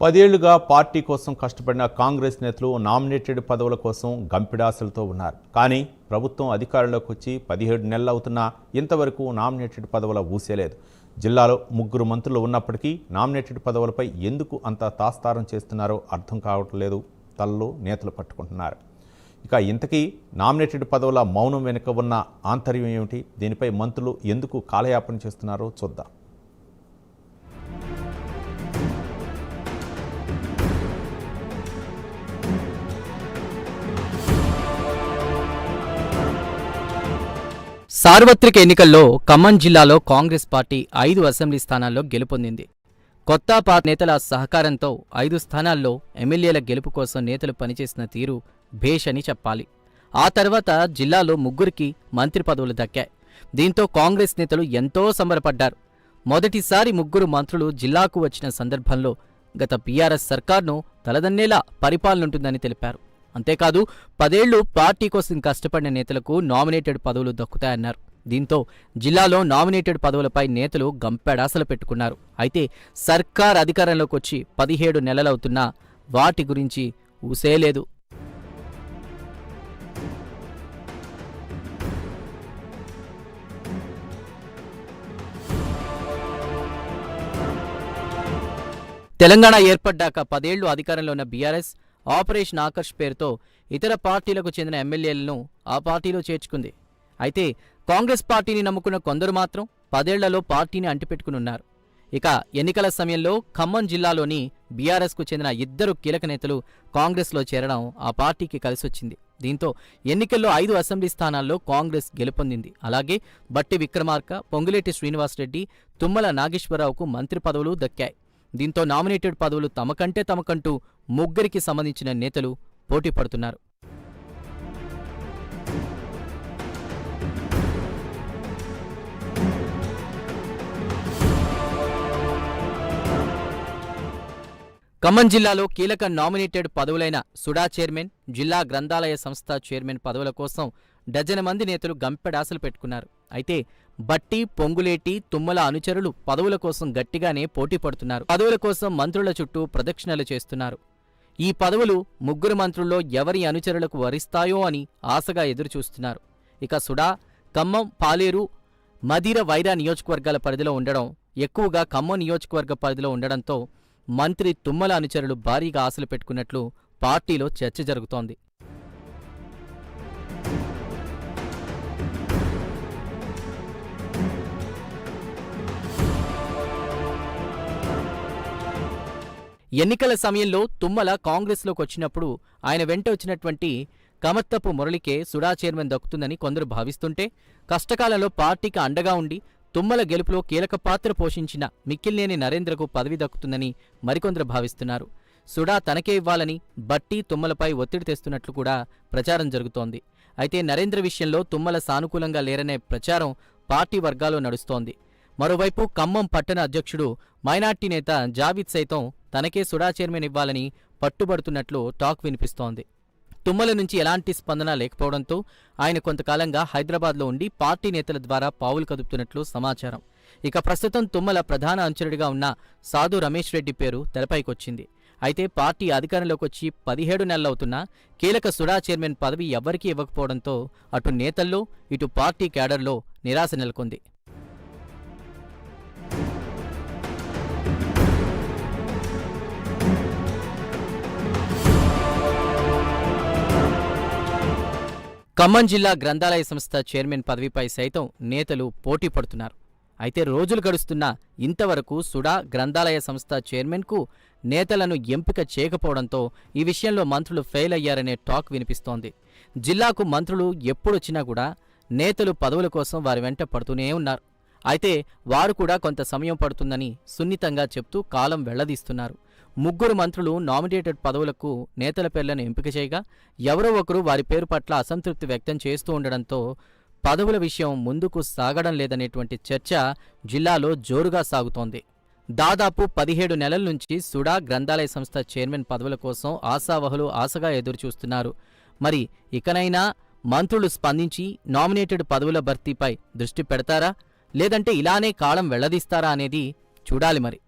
పదేళ్ళుగా party కోసం కష్టపడిన కాంగ్రెస్ నేతలు నామినేటెడ్ పదవుల కోసం గంపిడాసలతో ఉన్నారు. కానీ ప్రభుత్వం అధికారంలోకి వచ్చి పదిహేడు నెలలు అవుతున్నా ఇంతవరకు నామినేటెడ్ పదవుల ఊసేలేదు జిల్లాలో ముగ్గురు మంత్రులు ఉన్నప్పటికీ నామినేటెడ్ పదవులపై ఎందుకు అంత తాస్తారం చేస్తున్నారో అర్థం కావట్లేదు తలలు నేతలు పట్టుకుంటున్నారు. ఇక ఇంతకీ నామినేటెడ్ పదవుల మౌనం వెనుక ఉన్న ఆంతర్యం ఏమిటి? దీనిపై మంత్రులు ఎందుకు కాలయాపన చేస్తున్నారో చూద్దాం. సార్వత్రిక ఎన్నికల్లో ఖమ్మం జిల్లాలో కాంగ్రెస్ పార్టీ ఐదు అసెంబ్లీ స్థానాల్లో గెలుపొందింది. కొత్త పార్టీ నేతల సహకారంతో ఐదు స్థానాల్లో ఎమ్మెల్యేల గెలుపు కోసం నేతలు పనిచేసిన తీరు భేష్ అని చెప్పాలి. ఆ తర్వాత జిల్లాలో ముగ్గురికి మంత్రి పదవులు దక్కాయి. దీంతో కాంగ్రెస్ నేతలు ఎంతో సంబరపడ్డారు. మొదటిసారి ముగ్గురు మంత్రులు జిల్లాకు వచ్చిన సందర్భంలో గత బీఆర్ఎస్ సర్కార్ను తలదన్నేలా పరిపాలనుంటుందని తెలిపారు. అంతేకాదు పదేళ్ళు పార్టీ కోసం కష్టపడిన నేతలకు నామినేటెడ్ పదవులు దక్కుతాయన్నారు. దీంతో జిల్లాలో నామినేటెడ్ పదవులపై నేతలు గంపెడాసలు పెట్టుకున్నారు. అయితే సర్కార్ అధికారంలోకి వచ్చి పదిహేడు నెలలవుతున్నా వాటి గురించి ఊసేలేదు తెలంగాణ ఏర్పడ్డాక పదేళ్ళు అధికారంలో ఉన్న బీఆర్ఎస్ ఆపరేషన్ ఆకర్ష్ పేరుతో ఇతర పార్టీలకు చెందిన ఎమ్మెల్యేలను ఆ పార్టీలో చేర్చుకుంది. అయితే కాంగ్రెస్ పార్టీని నమ్ముకున్న కొందరు మాత్రం పదేళ్ళలో పార్టీని అంటిపెట్టుకునున్నారు. ఇక ఎన్నికల సమయంలో ఖమ్మం జిల్లాలోని బీఆర్ఎస్కు చెందిన ఇద్దరు కీలక నేతలు కాంగ్రెస్లో చేరడం ఆ పార్టీకి కలిసొచ్చింది. దీంతో ఎన్నికల్లో ఐదు అసెంబ్లీ స్థానాల్లో కాంగ్రెస్ గెలుపొందింది. అలాగే బట్టి విక్రమార్క పొంగులేటి శ్రీనివాసరెడ్డి తుమ్మల నాగేశ్వరరావుకు మంత్రి పదవులు దక్కాయి. దీంతో నామినేటెడ్ పదవులు తమకంటే తమకంటూ ముగ్గురికి సంబంధించిన నేతలు పోటీ పడుతున్నారు. ఖమ్మం జిల్లాలో కీలక నామినేటెడ్ పదవులైన సుడా చైర్మన్ జిల్లా గ్రంథాలయ సంస్థ చైర్మన్ పదవుల కోసం డజన మంది నేతలు గంపెడాసలు పెట్టుకున్నారు. అయితే బట్టి పొంగులేటి తుమ్మల అనుచరులు పదవుల కోసం గట్టిగానే పోటీ పడుతున్నారు. పదవుల కోసం మంత్రుల చుట్టూ ప్రదక్షిణలు చేస్తున్నారు. ఈ పదవులు ముగ్గురు మంత్రుల్లో ఎవరి అనుచరులకు వరిస్తాయో అని ఆశగా ఎదురుచూస్తున్నారు. ఇక సుడా ఖమ్మం పాలేరు మదిర వైరా నియోజకవర్గాల పరిధిలో ఉండడం ఎక్కువగా ఖమ్మం నియోజకవర్గ పరిధిలో ఉండడంతో మంత్రి తుమ్మల అనుచరులు భారీగా ఆశలు పెట్టుకున్నట్లు పార్టీలో చర్చ జరుగుతోంది. ఎన్నికల సమయంలో తుమ్మల కాంగ్రెస్లోకి వచ్చినప్పుడు ఆయన వెంట వచ్చినటువంటి కమత్తపు మురళికే సుడా చైర్మన్ దక్కుతుందని కొందరు భావిస్తుంటే కష్టకాలంలో పార్టీకి అండగా ఉండి తుమ్మల గెలుపులో కీలక పాత్ర పోషించిన మిక్కిల్నేని నరేంద్రకు పదవి దక్కుతుందని మరికొందరు భావిస్తున్నారు. సుడా తనకే ఇవ్వాలని బట్టి తుమ్మలపై ఒత్తిడి తెస్తున్నట్లు కూడా ప్రచారం జరుగుతోంది. అయితే నరేంద్ర విషయంలో తుమ్మల సానుకూలంగా లేరనే ప్రచారం పార్టీ వర్గాల్లో నడుస్తోంది. మరోవైపు ఖమ్మం పట్టణ అధ్యక్షుడు మైనార్టీ నేత జావిద్ సైతం తనకే సుడా చైర్మన్ ఇవ్వాలని పట్టుబడుతున్నట్లు టాక్ వినిపిస్తోంది. తుమ్మల నుంచి ఎలాంటి స్పందన లేకపోవడంతో ఆయన కొంతకాలంగా హైదరాబాద్లో ఉండి పార్టీ నేతల ద్వారా పావులు కదుపుతున్నట్లు సమాచారం. ఇక ప్రస్తుతం తుమ్మల ప్రధాన అనుచరుడిగా ఉన్న సాధు రమేష్ రెడ్డి పేరు తెరపైకొచ్చింది. అయితే పార్టీ అధికారంలోకి వచ్చి పదిహేడు నెలలవుతున్నా కీలక సుడా చైర్మన్ పదవి ఎవ్వరికీ ఇవ్వకపోవడంతో అటు నేతల్లో ఇటు పార్టీ క్యాడర్లో నిరాశ నెలకొంది. ఖమ్మం జిల్లా గ్రంథాలయ సంస్థ చైర్మన్ పదవిపై సైతం నేతలు పోటీ పడుతున్నారు. అయితే రోజులు గడుస్తున్నా ఇంతవరకు సుడా గ్రంథాలయ సంస్థ చైర్మన్కు నేతలను ఎంపిక చేయకపోవడంతో ఈ విషయంలో మంత్రులు ఫెయిల్ అయ్యారనే టాక్ వినిపిస్తోంది. జిల్లాకు మంత్రులు ఎప్పుడొచ్చినా కూడా నేతలు పదవుల కోసం వారి వెంట పడుతూనే ఉన్నారు. అయితే వారు కూడా కొంత సమయం పడుతుందని సున్నితంగా చెప్తూ కాలం వెళ్ళదీస్తున్నారు. ముగ్గురు మంత్రులు నామినేటెడ్ పదవులకు నేతల పేర్లను ఎంపిక చేయగా ఎవరో ఒకరు వారి పేరు పట్ల అసంతృప్తి వ్యక్తం చేస్తూ ఉండడంతో పదవుల విషయం ముందుకు సాగడం లేదనేటువంటి చర్చ జిల్లాలో జోరుగా సాగుతోంది. దాదాపు పదిహేడు నెలల నుంచి సుడా గ్రంథాలయ సంస్థ చైర్మన్ పదవుల కోసం ఆశావహులు ఆశగా ఎదురుచూస్తున్నారు. మరి ఇకనైనా మంత్రులు స్పందించి నామినేటెడ్ పదవుల భర్తీపై దృష్టి పెడతారా? లేదంటే ఇలానే కాలం వెళ్ళదీస్తారా అనేది చూడాలి మరి.